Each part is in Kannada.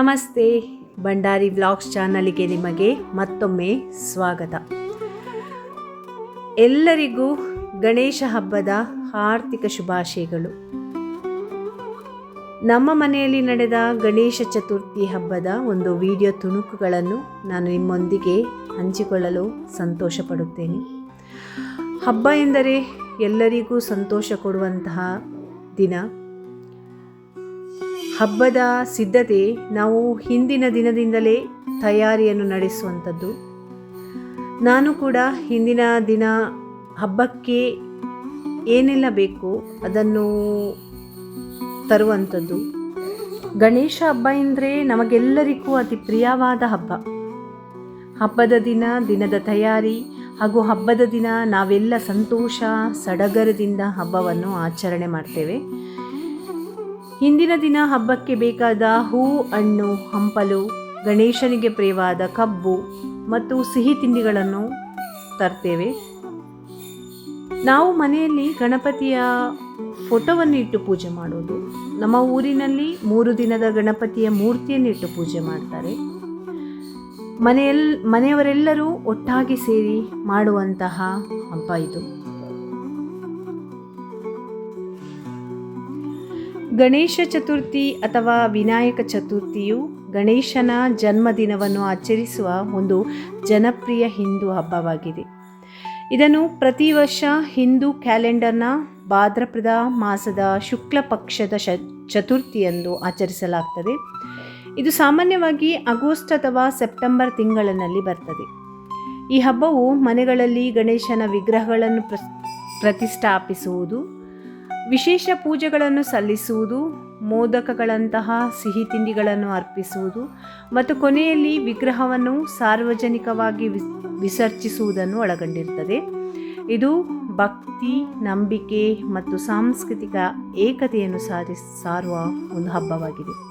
ನಮಸ್ತೆ, ಭಂಡಾರಿ ವ್ಲಾಗ್ಸ್ ಚಾನಲಿಗೆ ನಿಮಗೆ ಮತ್ತೊಮ್ಮೆ ಸ್ವಾಗತ. ಎಲ್ಲರಿಗೂ ಗಣೇಶ ಹಬ್ಬದ ಆರ್ಥಿಕ ಶುಭಾಶಯಗಳು. ನಮ್ಮ ಮನೆಯಲ್ಲಿ ನಡೆದ ಗಣೇಶ ಚತುರ್ಥಿ ಹಬ್ಬದ ಒಂದು ವಿಡಿಯೋ ತುಣುಕುಗಳನ್ನು ನಾನು ನಿಮ್ಮೊಂದಿಗೆ ಹಂಚಿಕೊಳ್ಳಲು ಸಂತೋಷ ಪಡುತ್ತೇನೆ ಹಬ್ಬ ಎಂದರೆ ಎಲ್ಲರಿಗೂ ಸಂತೋಷ ಕೊಡುವಂತಹ ದಿನ. ಹಬ್ಬದ ಸಿದ್ಧತೆ ನಾವು ಹಿಂದಿನ ದಿನದಿಂದಲೇ ತಯಾರಿಯನ್ನು ನಡೆಸುವಂಥದ್ದು. ನಾನು ಕೂಡ ಹಿಂದಿನ ದಿನ ಹಬ್ಬಕ್ಕೆ ಏನೆಲ್ಲ ಬೇಕು ಅದನ್ನು ತರುವಂಥದ್ದು. ಗಣೇಶ ಹಬ್ಬ ಎಂದರೆ ನಮಗೆಲ್ಲರಿಗೂ ಅತಿ ಪ್ರಿಯವಾದ ಹಬ್ಬ. ಹಬ್ಬದ ದಿನ, ದಿನದ ತಯಾರಿ ಹಾಗೂ ಹಬ್ಬದ ದಿನ ನಾವೆಲ್ಲ ಸಂತೋಷ, ಸಡಗರದಿಂದ ಹಬ್ಬವನ್ನು ಆಚರಣೆ ಮಾಡ್ತೇವೆ. ಹಿಂದಿನ ದಿನ ಹಬ್ಬಕ್ಕೆ ಬೇಕಾದ ಹೂ, ಹಣ್ಣು, ಹಂಪಲು, ಗಣೇಶನಿಗೆ ಪ್ರಿಯವಾದ ಕಬ್ಬು ಮತ್ತು ಸಿಹಿ ತಿಂಡಿಗಳನ್ನು ತರ್ತೇವೆ. ನಾವು ಮನೆಯಲ್ಲಿ ಗಣಪತಿಯ ಫೋಟೋವನ್ನು ಇಟ್ಟು ಪೂಜೆ ಮಾಡೋದು. ನಮ್ಮ ಊರಿನಲ್ಲಿ ಮೂರು ದಿನದ ಗಣಪತಿಯ ಮೂರ್ತಿಯನ್ನು ಇಟ್ಟು ಪೂಜೆ ಮಾಡ್ತಾರೆ. ಮನೆಯಲ್, ಮನೆಯವರೆಲ್ಲರೂ ಒಟ್ಟಾಗಿ ಸೇರಿ ಮಾಡುವಂತಹ ಹಬ್ಬ ಇದು. ಗಣೇಶ ಚತುರ್ಥಿ ಅಥವಾ ವಿನಾಯಕ ಚತುರ್ಥಿಯು ಗಣೇಶನ ಜನ್ಮದಿನವನ್ನು ಆಚರಿಸುವ ಒಂದು ಜನಪ್ರಿಯ ಹಿಂದೂ ಹಬ್ಬವಾಗಿದೆ. ಇದನ್ನು ಪ್ರತಿ ವರ್ಷ ಹಿಂದೂ ಕ್ಯಾಲೆಂಡರ್ನ ಭಾದ್ರಪದ ಮಾಸದ ಶುಕ್ಲ ಪಕ್ಷದ ಶ ಚತುರ್ಥಿಯಂದು ಆಚರಿಸಲಾಗ್ತದೆ. ಇದು ಸಾಮಾನ್ಯವಾಗಿ ಆಗಸ್ಟ್ ಅಥವಾ ಸೆಪ್ಟೆಂಬರ್ ತಿಂಗಳಿನಲ್ಲಿ ಬರ್ತದೆ. ಈ ಹಬ್ಬವು ಮನೆಗಳಲ್ಲಿ ಗಣೇಶನ ವಿಗ್ರಹಗಳನ್ನು ಪ್ರ ಪ್ರತಿಷ್ಠಾಪಿಸುವುದು ವಿಶೇಷ ಪೂಜೆಗಳನ್ನು ಸಲ್ಲಿಸುವುದು, ಮೋದಕಗಳಂತಹ ಸಿಹಿ ತಿಂಡಿಗಳನ್ನು ಅರ್ಪಿಸುವುದು ಮತ್ತು ಕೊನೆಯಲ್ಲಿ ವಿಗ್ರಹವನ್ನು ಸಾರ್ವಜನಿಕವಾಗಿ ವಿಸ್, ವಿಸರ್ಜಿಸುವುದನ್ನು ಒಳಗೊಂಡಿರುತ್ತದೆ. ಇದು ಭಕ್ತಿ, ನಂಬಿಕೆ ಮತ್ತು ಸಾಂಸ್ಕೃತಿಕ ಏಕತೆಯನ್ನು ಸಾರಿ ಸಾರುವ ಒಂದು ಹಬ್ಬವಾಗಿದೆ.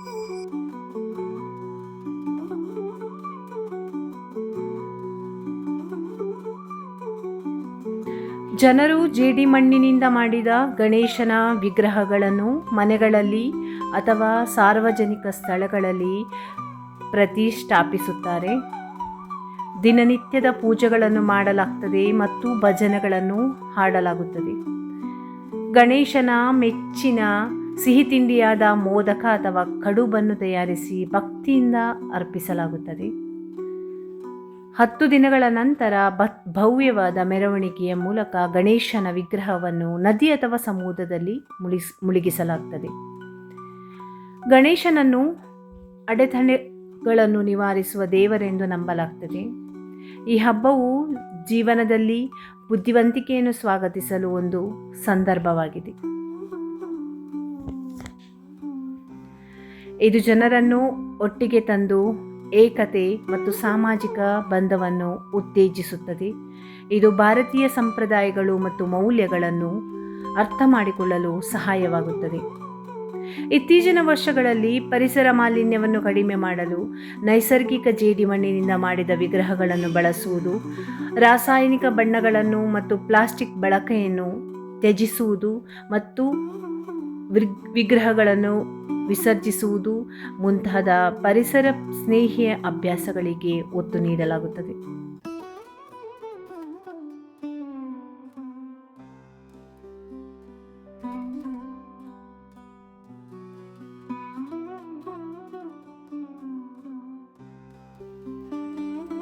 ಜನರು ಜೇಡಿ ಮಣ್ಣಿನಿಂದ ಮಾಡಿದ ಗಣೇಶನ ವಿಗ್ರಹಗಳನ್ನು ಮನೆಗಳಲ್ಲಿ ಅಥವಾ ಸಾರ್ವಜನಿಕ ಸ್ಥಳಗಳಲ್ಲಿ ಪ್ರತಿಷ್ಠಾಪಿಸುತ್ತಾರೆ. ದಿನನಿತ್ಯದ ಪೂಜೆಗಳನ್ನು ಮಾಡಲಾಗ್ತದೆ ಮತ್ತು ಭಜನೆಗಳನ್ನು ಹಾಡಲಾಗುತ್ತದೆ. ಗಣೇಶನ ಮೆಚ್ಚಿನ ಸಿಹಿ ತಿಂಡಿಯಾದ ಮೋದಕ ಅಥವಾ ಕಡುಬನ್ನು ತಯಾರಿಸಿ ಭಕ್ತಿಯಿಂದ ಅರ್ಪಿಸಲಾಗುತ್ತದೆ. ಹತ್ತು ದಿನಗಳ ನಂತರ ಭತ್ ಭವ್ಯವಾದ ಮೆರವಣಿಗೆಯ ಮೂಲಕ ಗಣೇಶನ ವಿಗ್ರಹವನ್ನು ನದಿ ಅಥವಾ ಸಮುದ್ರದಲ್ಲಿ ಮುಳಿಸ್ ಮುಳುಗಿಸಲಾಗ್ತದೆ. ಗಣೇಶನನ್ನು ಅಡೆತಡೆಗಳನ್ನು ನಿವಾರಿಸುವ ದೇವರೆಂದು ನಂಬಲಾಗ್ತದೆ. ಈ ಹಬ್ಬವು ಜೀವನದಲ್ಲಿ ಬುದ್ಧಿವಂತಿಕೆಯನ್ನು ಸ್ವಾಗತಿಸಲು ಒಂದು ಸಂದರ್ಭವಾಗಿದೆ. ಇದು ಜನರನ್ನು ಒಟ್ಟಿಗೆ ತಂದು ಏಕತೆ ಮತ್ತು ಸಾಮಾಜಿಕ ಬಂಧವನ್ನು ಉತ್ತೇಜಿಸುತ್ತದೆ. ಇದು ಭಾರತೀಯ ಸಂಪ್ರದಾಯಗಳು ಮತ್ತು ಮೌಲ್ಯಗಳನ್ನು ಅರ್ಥ ಮಾಡಿಕೊಳ್ಳಲು ಸಹಾಯವಾಗುತ್ತದೆ. ಇತ್ತೀಚಿನ ವರ್ಷಗಳಲ್ಲಿ ಪರಿಸರ ಮಾಲಿನ್ಯವನ್ನು ಕಡಿಮೆ ಮಾಡಲು ನೈಸರ್ಗಿಕ ಜೇಡಿಮಣ್ಣಿನಿಂದ ಮಾಡಿದ ವಿಗ್ರಹಗಳನ್ನು ಬಳಸುವುದು, ರಾಸಾಯನಿಕ ಬಣ್ಣಗಳನ್ನು ಮತ್ತು ಪ್ಲಾಸ್ಟಿಕ್ ಬಳಕೆಯನ್ನು ತ್ಯಜಿಸುವುದು ಮತ್ತು ವಿಗ್ರಹಗಳನ್ನು ವಿಸರ್ಜಿಸುವುದು ಮುಂತಾದ ಪರಿಸರ ಸ್ನೇಹಿಯ ಅಭ್ಯಾಸಗಳಿಗೆ ಒತ್ತು ನೀಡಲಾಗುತ್ತದೆ.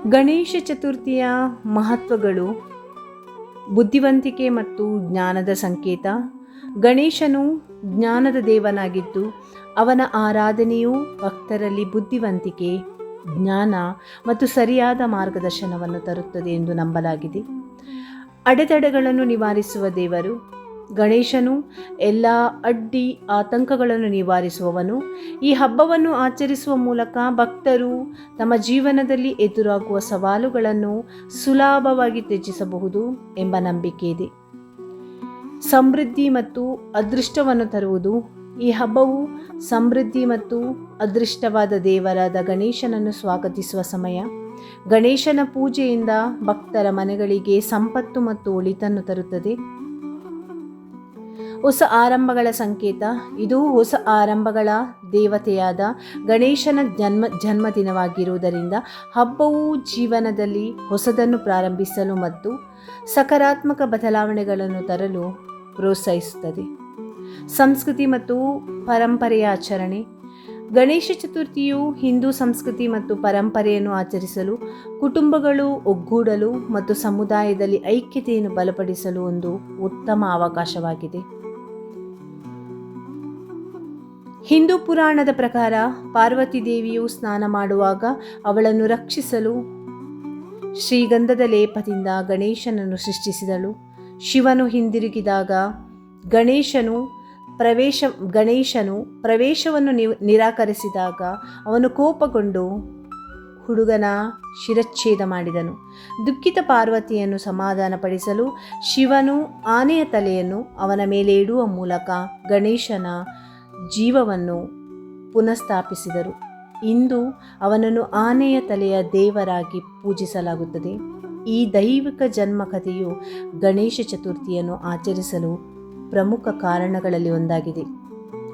ಗಣೇಶ ಚತುರ್ಥಿಯ ಮಹತ್ವಗಳು ಬುದ್ಧಿವಂತಿಕೆ ಮತ್ತು ಜ್ಞಾನದ ಸಂಕೇತ. ಗಣೇಶನು ಜ್ಞಾನದ ದೇವನಾಗಿದ್ದು ಅವನ ಆರಾಧನೆಯು ಭಕ್ತರಲ್ಲಿ ಬುದ್ಧಿವಂತಿಕೆ, ಜ್ಞಾನ ಮತ್ತು ಸರಿಯಾದ ಮಾರ್ಗದರ್ಶನವನ್ನು ತರುತ್ತದೆ ಎಂದು ನಂಬಲಾಗಿದೆ. ಅಡೆತಡೆಗಳನ್ನು ನಿವಾರಿಸುವ ದೇವರು, ಗಣೇಶನು ಎಲ್ಲ ಅಡ್ಡಿ ಆತಂಕಗಳನ್ನು ನಿವಾರಿಸುವವನು. ಈ ಹಬ್ಬವನ್ನು ಆಚರಿಸುವ ಮೂಲಕ ಭಕ್ತರು ತಮ್ಮ ಜೀವನದಲ್ಲಿ ಎದುರಾಗುವ ಸವಾಲುಗಳನ್ನು ಸುಲಭವಾಗಿ ತ್ಯಜಿಸಬಹುದು ಎಂಬ ನಂಬಿಕೆ ಇದೆ. ಸಮೃದ್ಧಿ ಮತ್ತು ಅದೃಷ್ಟವನ್ನು ತರುವುದು. ಈ ಹಬ್ಬವು ಸಮೃದ್ಧಿ ಮತ್ತು ಅದೃಷ್ಟವಾದ ದೇವರಾದ ಗಣೇಶನನ್ನು ಸ್ವಾಗತಿಸುವ ಸಮಯ. ಗಣೇಶನ ಪೂಜೆಯಿಂದ ಭಕ್ತರ ಮನೆಗಳಿಗೆ ಸಂಪತ್ತು ಮತ್ತು ಒಳಿತನ್ನು ತರುತ್ತದೆ. ಹೊಸ ಆರಂಭಗಳ ಸಂಕೇತ. ಇದು ಹೊಸ ಆರಂಭಗಳ ದೇವತೆಯಾದ ಗಣೇಶನ ಜನ್ಮ, ಜನ್ಮದಿನವಾಗಿರುವುದರಿಂದ ಹಬ್ಬವು ಜೀವನದಲ್ಲಿ ಹೊಸದನ್ನು ಪ್ರಾರಂಭಿಸಲು ಮತ್ತು ಸಕಾರಾತ್ಮಕ ಬದಲಾವಣೆಗಳನ್ನು ತರಲು ಪ್ರೋತ್ಸಾಹಿಸುತ್ತದೆ. ಸಂಸ್ಕೃತಿ ಮತ್ತು ಪರಂಪರೆಯ ಆಚರಣೆ. ಗಣೇಶ ಚತುರ್ಥಿಯು ಹಿಂದೂ ಸಂಸ್ಕೃತಿ ಮತ್ತು ಪರಂಪರೆಯನ್ನು ಆಚರಿಸಲು, ಕುಟುಂಬಗಳು ಒಗ್ಗೂಡಲು ಮತ್ತು ಸಮುದಾಯದಲ್ಲಿ ಐಕ್ಯತೆಯನ್ನು ಬಲಪಡಿಸಲು ಒಂದು ಉತ್ತಮ ಅವಕಾಶವಾಗಿದೆ. ಹಿಂದೂ ಪುರಾಣದ ಪ್ರಕಾರ ಪಾರ್ವತಿ ದೇವಿಯು ಸ್ನಾನ ಮಾಡುವಾಗ ಅವಳನ್ನು ರಕ್ಷಿಸಲು ಶ್ರೀಗಂಧದ ಲೇಪದಿಂದ ಗಣೇಶನನ್ನು ಸೃಷ್ಟಿಸಿದಳು. ಶಿವನು ಹಿಂದಿರುಗಿದಾಗ ಗಣೇಶನು ಪ್ರವೇಶ, ಗಣೇಶನು ಪ್ರವೇಶವನ್ನು ನಿರಾಕರಿಸಿದಾಗ ಅವನು ಕೋಪಗೊಂಡು ಹುಡುಗನ ಶಿರಚ್ಛೇದ ಮಾಡಿದನು. ದುಃಖಿತ ಪಾರ್ವತಿಯನ್ನು ಸಮಾಧಾನಪಡಿಸಲು ಶಿವನು ಆನೆಯ ತಲೆಯನ್ನು ಅವನ ಮೇಲೆ ಇಡುವ ಮೂಲಕ ಗಣೇಶನ ಜೀವವನ್ನು ಪುನಃಸ್ಥಾಪಿಸಿದರು. ಇಂದು ಅವನನ್ನು ಆನೆಯ ತಲೆಯ ದೇವರಾಗಿ ಪೂಜಿಸಲಾಗುತ್ತದೆ. ಈ ದೈವಿಕ ಜನ್ಮ ಕಥೆಯು ಗಣೇಶ ಚತುರ್ಥಿಯನ್ನು ಆಚರಿಸಲು ಪ್ರಮುಖ ಕಾರಣಗಳಲ್ಲಿ ಒಂದಾಗಿದೆ.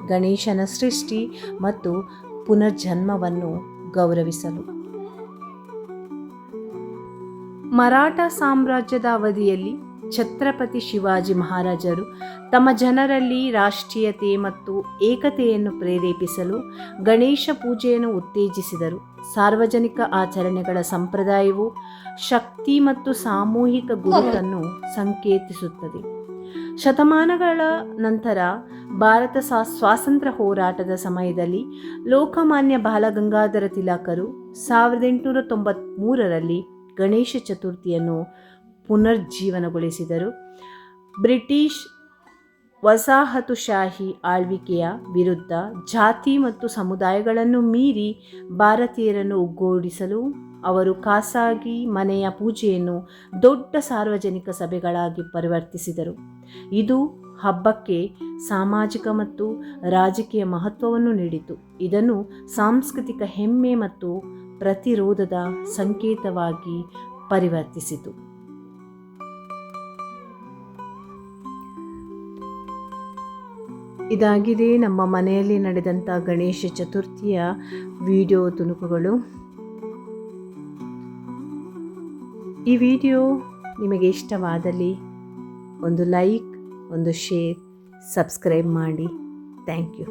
ಗಣೇಶನ ಸೃಷ್ಟಿ ಮತ್ತು ಪುನರ್ಜನ್ಮವನ್ನು ಗೌರವಿಸಲು. ಮರಾಠ ಸಾಮ್ರಾಜ್ಯದ ಅವಧಿಯಲ್ಲಿ ಛತ್ರಪತಿ ಶಿವಾಜಿ ಮಹಾರಾಜರು ತಮ್ಮ ಜನರಲ್ಲಿ ರಾಷ್ಟ್ರೀಯತೆ ಮತ್ತು ಏಕತೆಯನ್ನು ಪ್ರೇರೇಪಿಸಲು ಗಣೇಶ ಪೂಜೆಯನ್ನು ಉತ್ತೇಜಿಸಿದರು. ಸಾರ್ವಜನಿಕ ಆಚರಣೆಗಳ ಸಂಪ್ರದಾಯವು ಶಕ್ತಿ ಮತ್ತು ಸಾಮೂಹಿಕ ಗುರುತನ್ನು ಸಂಕೇತಿಸುತ್ತದೆ. ಶತಮಾನಗಳ ನಂತರ ಭಾರತ ಸ್ವಾ, ಸ್ವಾತಂತ್ರ್ಯ ಹೋರಾಟದ ಸಮಯದಲ್ಲಿ ಲೋಕಮಾನ್ಯ ಬಾಲಗಂಗಾಧರ ತಿಲಕರು ಸಾವಿರದ ಎಂಟುನೂರ ತೊಂಬತ್ತ್ಮೂರರಲ್ಲಿ ಗಣೇಶ ಚತುರ್ಥಿಯನ್ನು ಪುನರ್ಜೀವನಗೊಳಿಸಿದರು. ಬ್ರಿಟಿಷ್ ವಸಾಹತುಶಾಹಿ ಆಳ್ವಿಕೆಯ ವಿರುದ್ಧ ಜಾತಿ ಮತ್ತು ಸಮುದಾಯಗಳನ್ನು ಮೀರಿ ಭಾರತೀಯರನ್ನು ಒಗ್ಗೂಡಿಸಲು ಅವರು ಖಾಸಗಿ ಮನೆಯ ಪೂಜೆಯನ್ನು ದೊಡ್ಡ ಸಾರ್ವಜನಿಕ ಸಭೆಗಳಾಗಿ ಪರಿವರ್ತಿಸಿದರು. ಇದು ಹಬ್ಬಕ್ಕೆ ಸಾಮಾಜಿಕ ಮತ್ತು ರಾಜಕೀಯ ಮಹತ್ವವನ್ನು ನೀಡಿತು. ಇದನ್ನು ಸಾಂಸ್ಕೃತಿಕ ಹೆಮ್ಮೆ ಮತ್ತು ಪ್ರತಿರೋಧದ ಸಂಕೇತವಾಗಿ ಪರಿವರ್ತಿಸಿತು. ಇದಾಗಿದೆ ನಮ್ಮ ಮನೆಯಲ್ಲಿ ನಡೆದಂಥ ಗಣೇಶ ಚತುರ್ಥಿಯ ವಿಡಿಯೋ ತುಣುಕುಗಳು. ಈ ವಿಡಿಯೋ ನಿಮಗೆ ಇಷ್ಟವಾದಲ್ಲಿ ಒಂದು ಲೈಕ್, ಒಂದು ಶೇರ್, ಸಬ್ಸ್ಕ್ರೈಬ್ ಮಾಡಿ. Thank you.